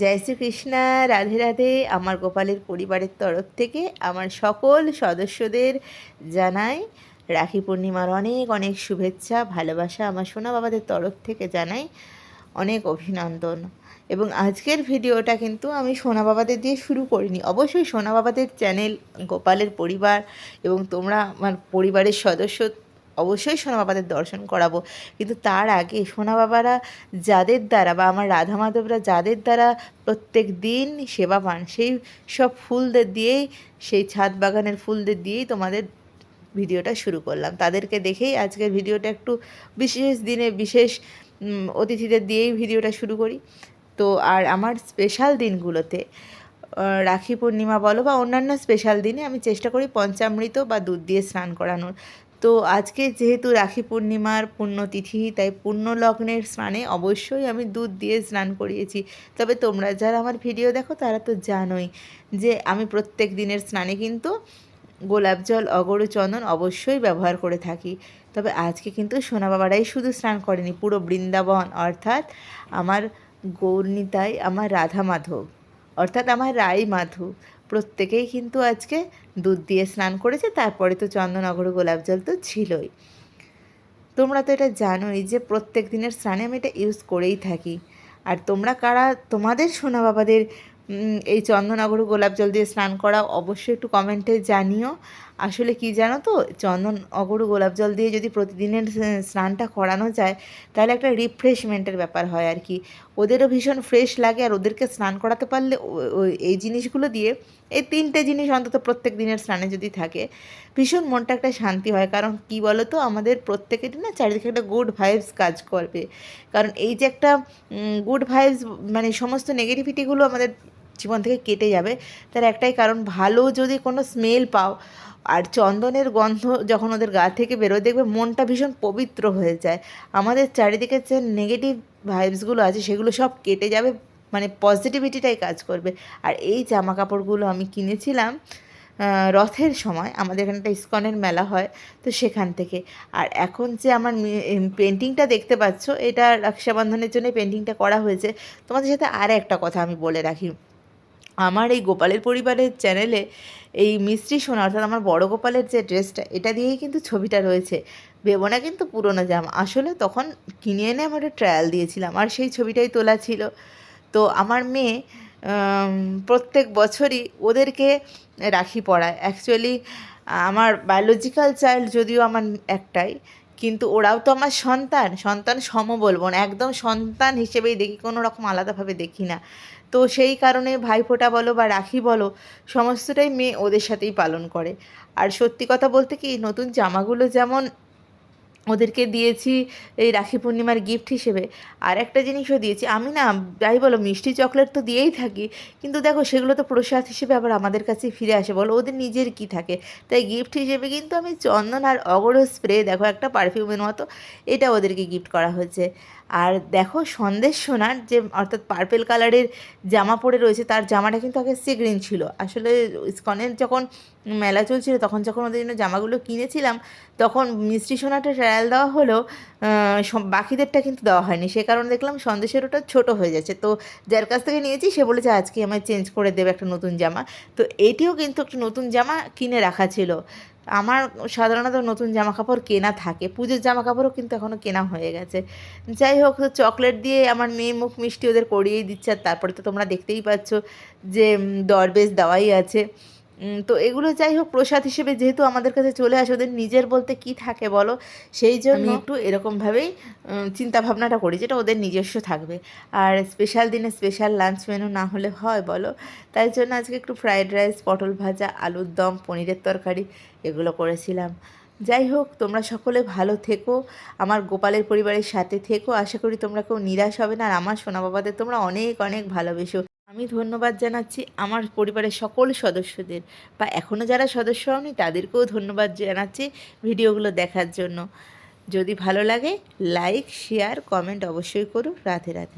জয় শ্রীকৃষ্ণা, রাধে রাধে। আমার গোপালের পরিবারের তরফ থেকে আমার সকল সদস্যদের জানাই রাখি পূর্ণিমার অনেক অনেক শুভেচ্ছা, ভালোবাসা আমার সোনা বাবাদের তরফ থেকে জানাই অনেক অভিনন্দন। এবং আজকের ভিডিওটা কিন্তু আমি সোনা বাবাদের দিয়ে শুরু করিনি। অবশ্যই সোনা বাবাদের চ্যানেল গোপালের পরিবার এবং তোমরা আমার পরিবারের সদস্য অবশ্যই সোনা বাবাদের দর্শন করাবো। কিন্তু তার আগে সোনা বাবারা যাদের দ্বারা বা আমার রাধা মাধবরা যাদের দ্বারা প্রত্যেক দিন সেবা পান, সেই সব ফুলদের দিয়েই, সেই ছাদ বাগানের ফুলদের দিয়েই তোমাদের ভিডিওটা শুরু করলাম। তাদেরকে দেখেই আজকের ভিডিওটা একটু বিশেষ দিনে বিশেষ অতিথিদের দিয়েই ভিডিওটা শুরু করি। তো আর আমার স্পেশাল দিনগুলোতে রাখি পূর্ণিমা বলো বা অন্যান্য স্পেশাল দিনে আমি চেষ্টা করি পঞ্চামৃত বা দুধ দিয়ে স্নান করানোর। তো আজকে যেহেতু রাখি পূর্ণিমার পুণ্যতিথি, তাই পুণ্য লগ্নের স্নানে অবশ্যই আমি দুধ দিয়ে স্নান করিয়েছি। তবে তোমরা যারা আমার ভিডিও দেখো, তারা তো জানোই যে আমি প্রত্যেক দিনের স্নানে কিন্তু গোলাপ জল, অগরু চন্দন অবশ্যই ব্যবহার করে থাকি। তবে আজকে কিন্তু সোনা বাবারাই শুধু স্নান করেনি, পুরো বৃন্দাবন, অর্থাৎ আমার গৌরনীতাই, আমার রাধা মাধব, অর্থাৎ আমার রাই মাধু প্রত্যেকেই কিন্তু আজকে দুধ দিয়ে স্নান করেছে, তারপরে তো চন্দন গোলাপ জল তো ছিলই। তোমরা তো এটা জানোই যে প্রত্যেক দিনের স্নানে আমি এটা ইউজ করেই থাকি। আর তোমরা কারা, তোমাদের সোনা বাবাদের এই চন্দননগর গোলাপ জল দিয়ে স্নান করা, অবশ্যই একটু কমেন্টে জানিও। আসলে কি জানো তো? চন্দন, অগরু গোলাপ জল দিয়ে যদি প্রতিদিনের স্নানটা করানো যায়, তাহলে একটা রিফ্রেশমেন্টের ব্যাপার হয় আর কি। ওদেরও ভীষণ ফ্রেশ লাগে আর ওদেরকে স্নান করাতে পারলে এই জিনিসগুলো দিয়ে এই তিনটে জিনিস অন্তত প্রত্যেক দিনের স্নানে যদি থাকে, ভীষণ মনটা একটা শান্তি হয়। কারণ কি বলো তো আমাদের প্রত্যেকেরই না চারিদিকে একটা গুড ভাইবস কাজ করবে। কারণ এই যে একটা গুড ভাইবস মানে সমস্ত নেগেটিভিটিগুলো আমাদের জীবন থেকে কেটে যাবে। তার একটাই কারণ, ভালো যদি কোনো স্মেল পাও আর চন্দনের গন্ধ যখন ওদের গা থেকে বেরোয়, দেখবে মনটা ভীষণ পবিত্র হয়ে যায়। আমাদের চারিদিকে যে নেগেটিভ ভাইবসগুলো আছে, সেগুলো সব কেটে যাবে মানে পজিটিভিটিটাই কাজ করবে। আর এই জামা কাপড়গুলো আমি কিনেছিলাম রথের সময়। আমাদের এখানে একটা ইস্কনের মেলা হয়, তো সেখান থেকে। আর এখন যে আমার পেন্টিংটা দেখতে পাচ্ছ, এটা রক্ষাবন্ধনের জন্য পেন্টিংটা করা হয়েছে। তোমাদের সাথে আর একটা কথা আমি বলে রাখি। আমার এই গোপালের পরিবারের চ্যানেলে এই মিষ্টি সোনা, অর্থাৎ আমার বড় গোপালের যে ড্রেসটা এটা দিয়েই কিন্তু ছবিটা রয়েছে। ভেবো না কিন্তু পুরোনো জামা। আসলে তখন কিনে এনে আমার ট্রায়াল দিয়েছিলাম, আর সেই ছবিটাই তোলা ছিল। তো আমার মেয়ে প্রত্যেক বছরই ওদেরকে রাখি পড়ায় অ্যাকচুয়ালি আমার বায়োলজিক্যাল চাইল্ড যদিও আমার একটাই কিন্তু ওরাও তো আমার সন্তান সন্তান সম বলব না, একদম সন্তান হিসেবেই দেখি, কোনো রকম আলাদাভাবে দেখি না। তো সেই কারণে ভাইফোঁটা বলো বা রাখি বলো, সমস্তটাই মেয়ে ওদের সাথেই পালন করে। আর সত্যি কথা বলতে কি, নতুন জামাগুলো যেমন ওদেরকে দিয়েছি এই রাখি পূর্ণিমার গিফট হিসেবে। আর একটা জিনিসও দিয়েছি। আমি না যাই বলো, মিষ্টি চকলেট তো দিয়েই থাকি। কিন্তু দেখো, সেগুলো তো প্রসাদ হিসেবে আবার আমাদের কাছে ফিরে আসে। বলো, ওদের নিজের কি থাকে? তাই গিফট হিসেবে কিন্তু আমি চন্দন আর অগরো স্প্রে দেখো, একটা পারফিউমের মতো, এটা ওদেরকে গিফট করা হয়েছে। আর দেখো, সন্দেশ সোনার যে, অর্থাৎ পার্পেল কালারের জামা পরে রয়েছে, তার জামাটা কিন্তু আগে সি গ্রিন ছিল। আসলে স্কনের যখন মেলা চলছিল, তখন যখন ওদের জন্য জামাগুলো কিনেছিলাম, তখন মিষ্টি সোনাটা ট্রায়াল দেওয়া হলেও বাকিদেরটা কিন্তু দেওয়া হয়নি। সে কারণে দেখলাম সন্দেশের ওটা ছোটো হয়ে যাচ্ছে। তো যার কাছ থেকে নিয়েছি, সে বলেছে, আজকে আমায় চেঞ্জ করে দেবে একটা নতুন জামা। তো এটিও কিন্তু একটা নতুন জামা কিনে রাখা ছিল। আমার সাধারণত নতুন জামা কাপড় কেনা থাকে। পুজোর জামা কাপড়ও কিন্তু এখনও কেনা হয়ে গেছে। যাই হোক, তো চকলেট দিয়ে আমার মেয়ে মুখ মিষ্টি ওদের করিয়েই দিচ্ছে। আর তারপরে তো তোমরা দেখতেই পাচ্ছ যে দরবেশ দেওয়াই আছে। তো এগুলো যাই হোক প্রসাদ হিসেবে যেহেতু আমাদের কাছে চলে আসে ওদের নিজের বলতে কি থাকে বলো? সেই জন্য একটু এরকমভাবেই চিন্তা ভাবনাটা করি যেটা ওদের নিজস্ব থাকবে। আর স্পেশাল দিনে স্পেশাল লাঞ্চ মেনু না হলে হয় বলো? তাই জন্য আজকে একটু ফ্রাইড রাইস পটল ভাজা আলুর দম পনিরের তরকারি এগুলো করেছিলাম। যাই হোক তোমরা সকলে ভালো থেকো। আমার গোপালের পরিবারের সাথে থেকো। আশা করি তোমরা কেউ নিরাশ হবে না। আর আমার সোনা বাবাদের তোমরা অনেক অনেক ভালোবেসো। আমি ধন্যবাদ জানাচ্ছি আমার পরিবারের সকল সদস্যদের বা এখনও যারা সদস্য হওনি তাদেরকেও ধন্যবাদ জানাচ্ছি ভিডিওগুলো দেখার জন্য। যদি ভালো লাগে লাইক শেয়ার কমেন্ট অবশ্যই করুন রাধে রাধে।